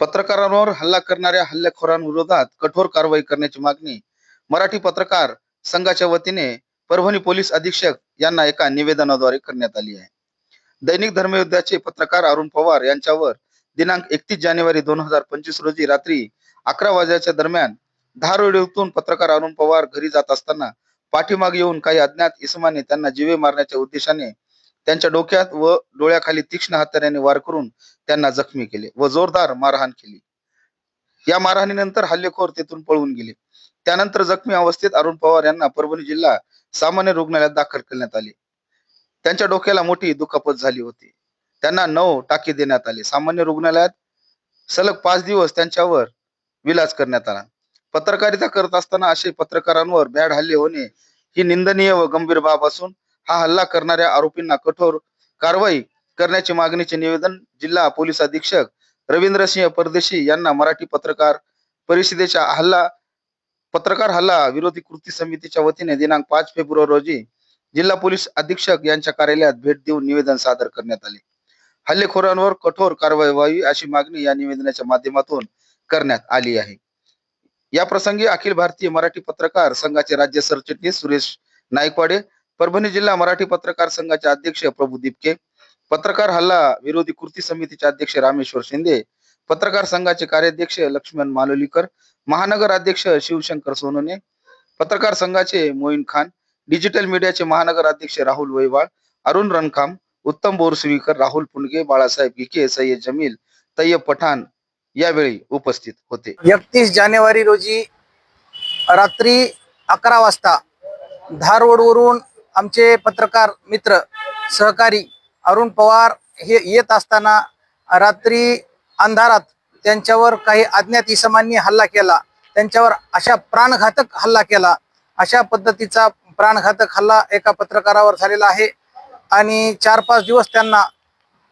पत्रकारांवर हल्ला करणाऱ्या हल्लेखोरांविरोधात कठोर कारवाई करण्याची मागणी मराठी पत्रकार संघाच्या वतीने परभणी पोलीस अधीक्षक यांना एका निवेदनाद्वारे करण्यात आली आहे. दैनिक धर्मयुद्धाचे पत्रकार अरुण पवार यांच्यावर दिनांक एकतीस जानेवारी दोन हजार पंचवीस रोजी रात्री अकरा वाजल्याच्या दरम्यान धारोड पत्रकार अरुण पवार घरी जात असताना पाठीमागे येऊन काही अज्ञात इसमाने त्यांना जीवे मारण्याच्या उद्देशाने त्यांच्या डोक्यात व डोळ्याखाली तीक्ष्ण हत्याराने वार करून त्यांना जखमी केले व जोरदार मारहाण केली. या मारहाणीनंतर हल्लेखोर तेथून पळून गेले. त्यानंतर जखमी अवस्थेत अरुण पवार यांना परभणी जिल्हा सामान्य रुग्णालयात दाखल करण्यात आले. त्यांच्या डोक्याला मोठी दुखापत झाली होती. त्यांना नऊ टाके देण्यात आले. सामान्य रुग्णालयात सलग पाच दिवस त्यांच्यावर विलाज करण्यात आला. पत्रकारिता करत असताना असे पत्रकारांवर भ्याड हल्ले होणे ही निंदनीय व गंभीर बाब असून हा हल्ला करणाऱ्या आरोपींना कठोर कारवाई करण्याचे मागणीचे निवेदन जिल्हा पोलीस अधीक्षक रवींद्रसिंह परदेशी यांना मराठी पत्रकार परिषदेच्या हल्ला पत्रकार हल्ला विरोधी कृती समितीच्या वतीने दिनांक पाच फेब्रुवारी रोजी जिल्हा पोलीस अधीक्षक यांच्या कार्यालयात भेट देऊन निवेदन सादर करण्यात आले. हल्लेखोरांवर कठोर कारवाई व्हावी अशी मागणी या निवेदनाच्या माध्यमातून करण्यात आली आहे. या प्रसंगी अखिल भारतीय मराठी पत्रकार संघाचे राज्य सरचिटणीस सुरेश नायकवाडे परभणी जिल्हा मराठी पत्रकार संघाचे अध्यक्ष प्रभू दिपके पत्रकार हल्ला विरोधी कृती समितीचे अध्यक्ष रामेश्वर शिंदे पत्रकार संघाचे कार्याध्यक्ष लक्ष्मण मालोलीकर महानगर अध्यक्ष शिवशंकर सोनोने पत्रकार संघाचे मोईन खान डिजिटल मीडियाचे महानगर अध्यक्ष राहुल वैवाळ अरुण रणखाम उत्तम बोरसुवीकर राहुल पुंडगे बाळासाहेब गिके सय्यद जमील तय्यब पठाण यावेळी उपस्थित होते. एकतीस जानेवारी रोजी रात्री अकरा वाजता धारवडवरून आमचे पत्रकार मित्र सहकारी अरुण पवार हे येत असताना रात्री अंधारात त्यांच्यावर काही अज्ञात इसमांनी हल्ला केला. त्यांच्यावर अशा प्राणघातक हल्ला केला. अशा पद्धतीचा प्राणघातक हल्ला एका पत्रकारावर झालेला आहे. आणि चार पाच दिवस त्यांना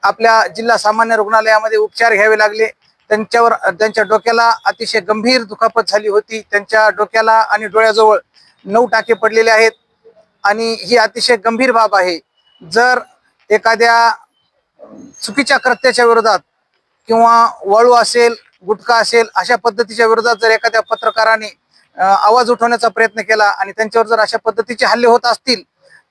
आपल्या जिल्हा सामान्य रुग्णालयामध्ये उपचार घ्यावे लागले. त्यांच्यावर त्यांच्या डोक्याला अतिशय गंभीर दुखापत झाली होती. त्यांच्या डोक्याला आणि डोळ्याजवळ नऊ टाके पडलेले आहेत. आणि ही अतिशय गंभीर बाब आहे. जर एखाद्या चुकीच्या कृत्याच्या विरोधात किंवा वाळू असेल गुटखा असेल अशा पद्धतीच्या विरोधात जर एखाद्या पत्रकाराने आवाज उठवण्याचा प्रयत्न केला आणि त्यांच्यावर जर अशा पद्धतीचे हल्ले होत असतील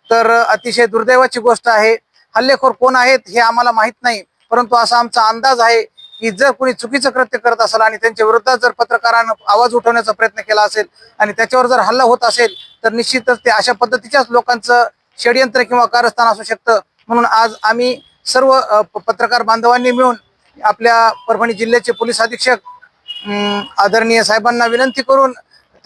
तर अतिशय दुर्दैवाची गोष्ट आहे. हल्लेखोर कोण आहेत हे आम्हाला माहीत नाही परंतु असा आमचा अंदाज आहे की जर कोणी चुकीचं कृत्य करत असेल आणि त्यांच्या विरोधात जर पत्रकारानं आवाज उठवण्याचा प्रयत्न केला असेल आणि त्याच्यावर जर हल्ला होत असेल तर निश्चितच ते अशा पद्धतीच्याच लोकांचं षडयंत्र किंवा कारस्थान असू शकतं. म्हणून आज आम्ही सर्व प- पत्रकार बांधवांनी मिळून आपल्या परभणी जिल्ह्याचे पोलीस अधीक्षक आदरणीय साहेबांना विनंती करून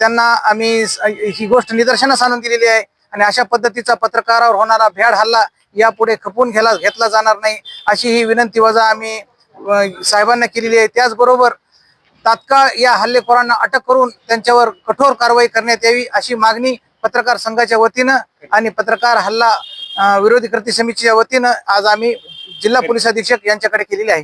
त्यांना आम्ही ही गोष्ट निदर्शनास आणून दिलेली आहे आणि अशा पद्धतीचा पत्रकारावर होणारा भ्याड हल्ला यापुढे खपून घेला घेतला जाणार नाही अशी ही विनंती वजा आम्ही साहेबांना केलेली आहे. त्याचबरोबर तात्काळ या हल्लेखोरांना अटक करून त्यांच्यावर कठोर कारवाई करण्यात यावी अशी मागणी पत्रकार संघाच्या वतीनं आणि पत्रकार हल्ला विरोधी कृती समितीच्या वतीनं आज आम्ही जिल्हा पोलीस अधीक्षक यांच्याकडे केलेली आहे.